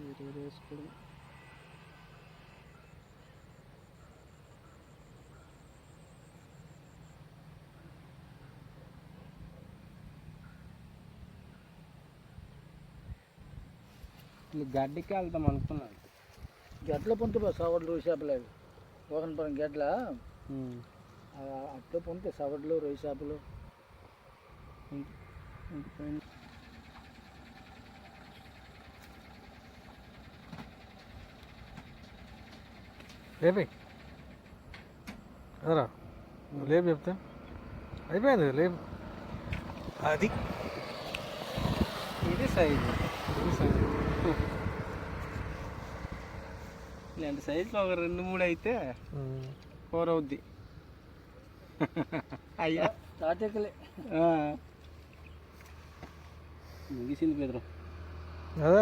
వేరే వేసుకోవడం ఇట్లా గడ్డికి వెళ్తాం అనుకున్నాను. గెడ్ల పొంతే సవడ్లు రొయ్యి చేపలు అవి ఒకనపురం గెడ్ల ఆ, అట్లా పొంతే సవడ్లు రొయ్యి చేపలు లేపి. అదరా లేపు చెప్తే. అయిపోయింది లేపు. అది. ఇది సైజు ఇది సైజు ఇలాంటి సైజులో ఒక రెండు మూడు అయితే కూర అవుద్ది. అయ్యా. తాటెక్కలే ముగిసింది బెదరు అదే